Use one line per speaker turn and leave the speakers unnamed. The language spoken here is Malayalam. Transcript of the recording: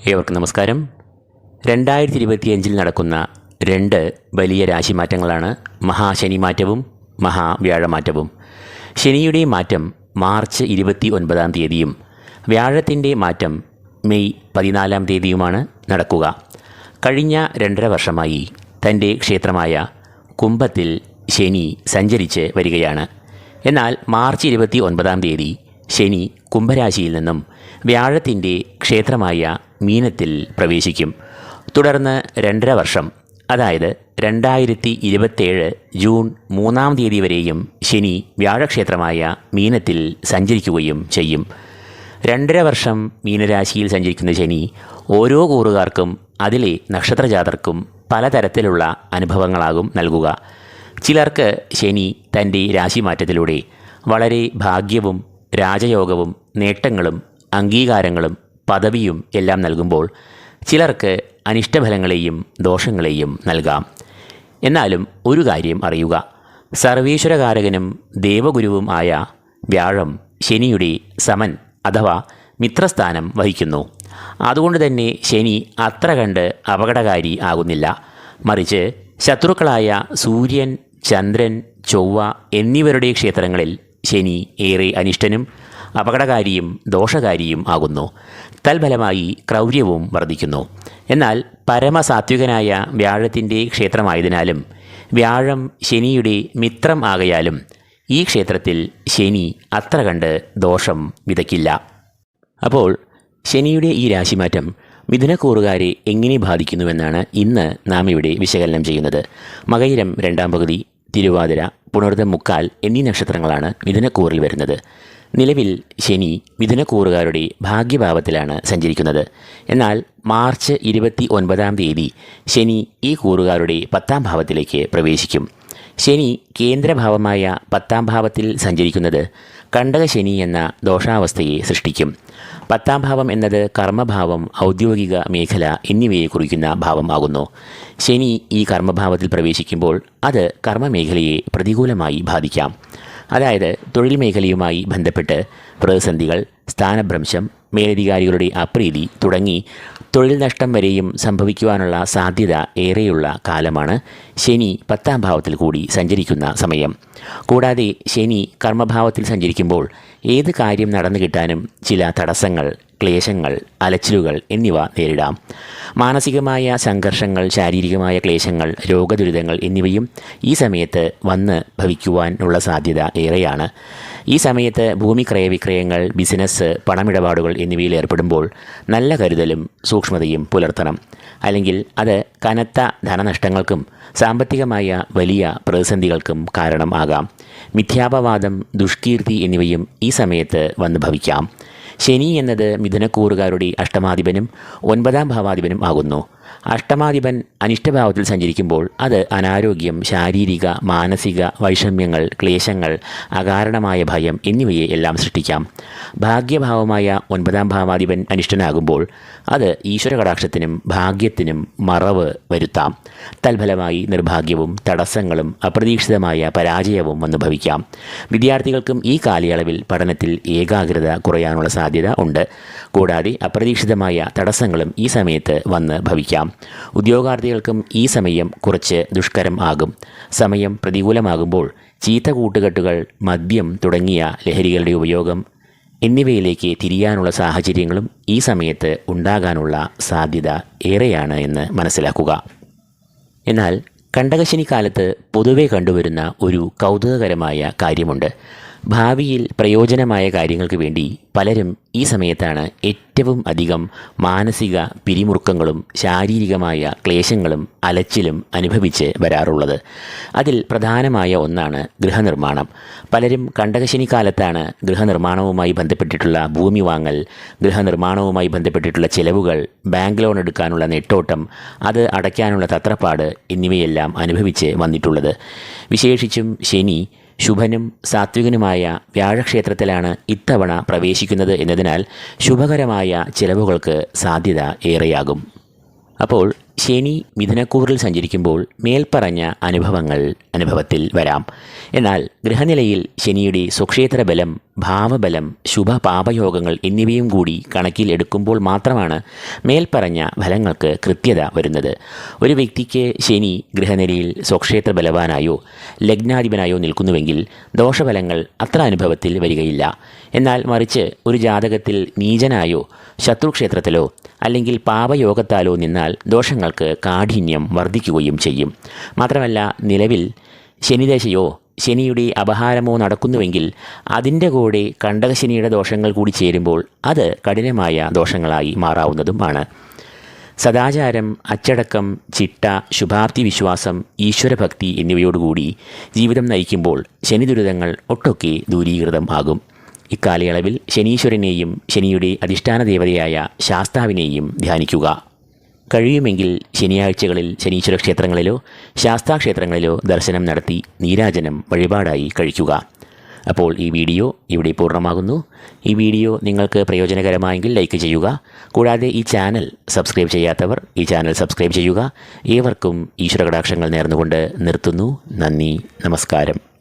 ഏവർക്കും നമസ്കാരം. രണ്ടായിരത്തി ഇരുപത്തിയഞ്ചിൽ നടക്കുന്ന രണ്ട് വലിയ രാശി മാറ്റങ്ങളാണ് രാശിമാറ്റങ്ങളാണ് മഹാശനിമാറ്റവും മഹാവ്യാഴമാറ്റവും. ശനിയുടെ മാറ്റം മാർച്ച് ഇരുപത്തി ഒൻപതാം തീയതിയും വ്യാഴത്തിന്റെ മാറ്റം മെയ് പതിനാലാം തീയതിയുമാണ് നടക്കുക. കഴിഞ്ഞ രണ്ടര വർഷമായി തന്റെ ക്ഷേത്രമായ കുംഭത്തിൽ ശനി സഞ്ചരിച്ച് വരികയാണ്. എന്നാൽ മാർച്ച് ഇരുപത്തി ഒൻപതാം തീയതി ശനി കുംഭരാശിയിൽ നിന്നും വ്യാഴത്തിന്റെ ക്ഷേത്രമായ മീനത്തിൽ പ്രവേശിക്കും. തുടർന്ന് രണ്ടര വർഷം അതായത് രണ്ടായിരത്തി ഇരുപത്തേഴ് ജൂൺ മൂന്നാം തീയതി വരെയും ശനി വ്യാഴക്ഷേത്രമായ മീനത്തിൽ സഞ്ചരിക്കുകയും ചെയ്യും. രണ്ടര വർഷം മീനരാശിയിൽ സഞ്ചരിക്കുന്ന ശനി ഓരോ കൂറുകാർക്കും അതിലെ നക്ഷത്രജാതർക്കും പലതരത്തിലുള്ള അനുഭവങ്ങളാകും നൽകുക. ചിലർക്ക് ശനി തന്റെ രാശിമാറ്റത്തിലൂടെ വളരെ ഭാഗ്യവും രാജയോഗവും നേട്ടങ്ങളും അംഗീകാരങ്ങളും പദവിയും എല്ലാം നൽകുമ്പോൾ ചിലർക്ക് അനിഷ്ടഫലങ്ങളെയും ദോഷങ്ങളെയും നൽകാം. എന്നാലും ഒരു കാര്യം അറിയുക. സർവീശ്വരകാരകനും ദേവഗുരുവും ആയ വ്യാഴം ശനിയുടെ സമൻ അഥവാ മിത്രസ്ഥാനം വഹിക്കുന്നു. അതുകൊണ്ട് തന്നെ ശനി അത്ര കണ്ട് അപകടകാരി ആകുന്നില്ല. മറിച്ച് ശത്രുക്കളായ സൂര്യൻ ചന്ദ്രൻ ചൊവ്വ എന്നിവരുടെ ക്ഷേത്രങ്ങളിൽ ശനി ഏറെ അനിഷ്ടനും അപകടകാരിയും ദോഷകാരിയും ആകുന്നു. തൽഫലമായി ക്രൗര്യവും വർദ്ധിക്കുന്നു എന്നാൽ പരമസാത്വികനായ വ്യാഴത്തിന്റെ ക്ഷേത്രമായതിനാലും വ്യാഴം ശനിയുടെ മിത്രം ആകയാലും ഈ ക്ഷേത്രത്തിൽ ശനി അത്ര കണ്ട് ദോഷം വിതയ്ക്കില്ല. അപ്പോൾ ശനിയുടെ ഈ രാശിമാറ്റം മിഥുനക്കൂറുകാരെ എങ്ങനെ ബാധിക്കുന്നുവെന്നാണ് ഇന്ന് നാം ഇവിടെ വിശകലനം ചെയ്യുന്നത്. മകയിരം രണ്ടാം പകുതി തിരുവാതിര പുണർദ്ധം മുക്കാൽ എന്നീ നക്ഷത്രങ്ങളാണ് മിഥുനക്കൂറിൽ വരുന്നത്. നിലവിൽ ശനി മിഥുനക്കൂറുകാരുടെ ഭാഗ്യഭാവത്തിലാണ് സഞ്ചരിക്കുന്നത്. എന്നാൽ മാർച്ച് ഇരുപത്തി ഒൻപതാം തീയതി ശനി ഈ കൂറുകാരുടെ പത്താം ഭാവത്തിലേക്ക് പ്രവേശിക്കും. ശനി കേന്ദ്രഭാവമായ പത്താം ഭാവത്തിൽ സഞ്ചരിക്കുന്നത് കണ്ടകശനി എന്ന ദോഷാവസ്ഥയെ സൃഷ്ടിക്കും. പത്താം ഭാവം എന്നത് കർമ്മഭാവം ഔദ്യോഗിക മേഖല എന്നിവയെ കുറിക്കുന്ന ഭാവമാകുന്നു. ശനി ഈ കർമ്മഭാവത്തിൽ പ്രവേശിക്കുമ്പോൾ അത് കർമ്മമേഖലയെ പ്രതികൂലമായി ബാധിക്കാം. അതായത് തൊഴിൽ മേഖലയുമായി ബന്ധപ്പെട്ട് പ്രതിസന്ധികൾ സ്ഥാനഭ്രംശം മേലധികാരികളുടെ അപ്രീതി തുടങ്ങി തൊഴിൽ നഷ്ടം വരെയും സംഭവിക്കുവാനുള്ള സാധ്യത ഏറെയുള്ള കാലമാണ് ശനി പത്താം ഭാവത്തിൽ കൂടി സഞ്ചരിക്കുന്ന സമയം. കൂടാതെ ശനി കർമ്മഭാവത്തിൽ സഞ്ചരിക്കുമ്പോൾ ഏത് കാര്യം നടന്നു കിട്ടാനും ചില തടസ്സങ്ങൾ ക്ലേശങ്ങൾ അലച്ചിലുകൾ എന്നിവ നേരിടാം. മാനസികമായ സംഘർഷങ്ങൾ ശാരീരികമായ ക്ലേശങ്ങൾ രോഗദുരിതങ്ങൾ എന്നിവയും ഈ സമയത്ത് വന്ന് ഭവിക്കുവാനുള്ള സാധ്യത ഏറെയാണ്. ഈ സമയത്ത് ഭൂമി ക്രയവിക്രയങ്ങൾ ബിസിനസ് പണമിടപാടുകൾ എന്നിവയിൽ ഏർപ്പെടുമ്പോൾ നല്ല കരുതലും സൂക്ഷ്മതയും പുലർത്തണം. അല്ലെങ്കിൽ അത് കനത്ത ധനനഷ്ടങ്ങൾക്കും സാമ്പത്തികമായ വലിയ പ്രതിസന്ധികൾക്കും കാരണം ആകാം മിഥ്യാപവാദം ദുഷ്കീർത്തി എന്നിവയും ഈ സമയത്ത് വന്ന് ഭവിക്കാം. ശനി എന്നത് മിഥുനക്കൂറുകാരുടെ അഷ്ടമാധിപനും ഒൻപതാം ഭാവാധിപനും ആകുന്നു. അഷ്ടമാധിപൻ അനിഷ്ടഭാവത്തിൽ സഞ്ചരിക്കുമ്പോൾ അത് അനാരോഗ്യം ശാരീരിക മാനസിക വൈഷമ്യങ്ങൾ ക്ലേശങ്ങൾ അകാരണമായ ഭയം എന്നിവയെ എല്ലാം സൃഷ്ടിക്കാം. ഭാഗ്യഭാവമായ ഒൻപതാം ഭാവാധിപൻ അനിഷ്ടനാകുമ്പോൾ അത് ഈശ്വര കടാക്ഷത്തിനും ഭാഗ്യത്തിനും മറവ് വരുത്താം. തൽഫലമായി നിർഭാഗ്യവും തടസ്സങ്ങളും അപ്രതീക്ഷിതമായ പരാജയവും വന്നു ഭവിക്കാം. വിദ്യാർത്ഥികൾക്കും ഈ കാലയളവിൽ പഠനത്തിൽ ഏകാഗ്രത കുറയാനുള്ള സാധ്യത ഉണ്ട്. കൂടാതെ അപ്രതീക്ഷിതമായ തടസ്സങ്ങളും ഈ സമയത്ത് വന്ന് ഭവിക്കാം. ഉദ്യോഗാർത്ഥികൾക്കും ഈ സമയം കുറച്ച് ദുഷ്കരം ആകും. സമയം പ്രതികൂലമാകുമ്പോൾ ചീത്ത കൂട്ടുകെട്ടുകൾ മദ്യം തുടങ്ങിയ ലഹരികളുടെ ഉപയോഗം എന്നിവയിലേക്ക് തിരിയാനുള്ള സാഹചര്യങ്ങളും ഈ സമയത്ത് ഉണ്ടാകാനുള്ള സാധ്യത ഏറെയാണ് എന്ന് മനസ്സിലാക്കുക. എന്നാൽ കണ്ടകശനി കാലത്ത് പൊതുവെ കണ്ടുവരുന്ന ഒരു കൗതുകകരമായ കാര്യമുണ്ട്. ഭാവിയിൽ പ്രയോജനമായ കാര്യങ്ങൾക്ക് വേണ്ടി പലരും ഈ സമയത്താണ് ഏറ്റവും അധികം മാനസിക പിരിമുറുക്കങ്ങളും ശാരീരികമായ ക്ലേശങ്ങളും അലച്ചിലും അനുഭവിച്ച് വരാറുള്ളത്. അതിൽ പ്രധാനമായ ഒന്നാണ് ഗൃഹനിർമ്മാണം. പലരും കണ്ടകശനി കാലത്താണ് ഗൃഹനിർമ്മാണവുമായി ബന്ധപ്പെട്ടിട്ടുള്ള ഭൂമി വാങ്ങൽ ഗൃഹനിർമ്മാണവുമായി ബന്ധപ്പെട്ടിട്ടുള്ള ചെലവുകൾ ബാങ്ക് ലോൺ എടുക്കാനുള്ള നെട്ടോട്ടം അത് അടയ്ക്കാനുള്ള തത്രപ്പാട് എന്നിവയെല്ലാം അനുഭവിച്ച് വന്നിട്ടുള്ളത്. വിശേഷിച്ചും ശനി ശുഭനും സാത്വികനുമായ വ്യാഴക്ഷേത്രത്തിലാണ് ഇത്തവണ പ്രവേശിക്കുന്നത് എന്നതിനാൽ ശുഭകരമായ ചിലവുകൾക്ക് സാധ്യത ഏറെയാകും. അപ്പോൾ ശനി മിഥുനക്കൂറിൽ സഞ്ചരിക്കുമ്പോൾ മേൽപ്പറഞ്ഞ അനുഭവങ്ങൾ അനുഭവത്തിൽ വരാം. എന്നാൽ ഗൃഹനിലയിൽ ശനിയുടെ സ്വക്ഷേത്ര ബലം ഭാവബലം ശുഭപാപയോഗങ്ങൾ എന്നിവയും കൂടി കണക്കിൽ എടുക്കുമ്പോൾ മാത്രമാണ് മേൽപ്പറഞ്ഞ ഫലങ്ങൾക്ക് കൃത്യത വരുന്നത്. ഒരു വ്യക്തിക്ക് ശനി ഗൃഹനിലയിൽ സ്വക്ഷേത്ര ബലവാനായോ ലഗ്നാധിപനായോ നിൽക്കുന്നുവെങ്കിൽ ദോഷഫലങ്ങൾ അത്ര അനുഭവത്തിൽ വരികയില്ല. എന്നാൽ മറിച്ച് ഒരു ജാതകത്തിൽ നീചനായോ ശത്രുക്ഷേത്രത്തിലോ അല്ലെങ്കിൽ പാപയോഗത്താലോ നിന്നാൽ ദോഷങ്ങൾക്ക് കാഠിന്യം വർദ്ധിക്കുകയും ചെയ്യും. മാത്രമല്ല നിലവിൽ ശനിദശയോ ശനിയുടെ അപഹാരമോ നടക്കുന്നുവെങ്കിൽ അതിന്റെ കൂടെ കണ്ടകശനിയുടെ ദോഷങ്ങൾ കൂടി ചേരുമ്പോൾ അത് കഠിനമായ ദോഷങ്ങളായി മാറാവുന്നതുമാണ്. സദാചാരം അച്ചടക്കം ചിട്ട ശുഭാപ്തി വിശ്വാസം ഈശ്വരഭക്തി എന്നിവയോടുകൂടി ജീവിതം നയിക്കുമ്പോൾ ശനി ദുരിതങ്ങൾ ഒട്ടൊക്കെ ദൂരീകൃതം ആകും ഇക്കാലയളവിൽ ശനീശ്വരനെയും ശനിയുടെ അധിഷ്ഠാന ദേവതയായ ശാസ്താവിനെയും ധ്യാനിക്കുക. കഴിയുമെങ്കിൽ ശനിയാഴ്ചകളിൽ ശനീശ്വര ക്ഷേത്രങ്ങളിലോ ശാസ്താക്ഷേത്രങ്ങളിലോ ദർശനം നടത്തി നീരാജനം വഴിപാടായി കഴിക്കുക. അപ്പോൾ ഈ വീഡിയോ ഇവിടെ പൂർണമാകുന്നു. ഈ വീഡിയോ നിങ്ങൾക്ക് പ്രയോജനകരമായെങ്കിൽ ലൈക്ക് ചെയ്യുക. കൂടാതെ ഈ ചാനൽ സബ്സ്ക്രൈബ് ചെയ്യാത്തവർ ഈ ചാനൽ സബ്സ്ക്രൈബ് ചെയ്യുക. ഏവർക്കും ഈശ്വരകടാക്ഷങ്ങൾ നേർന്നുകൊണ്ട് നിർത്തുന്നു. നന്ദി നമസ്കാരം.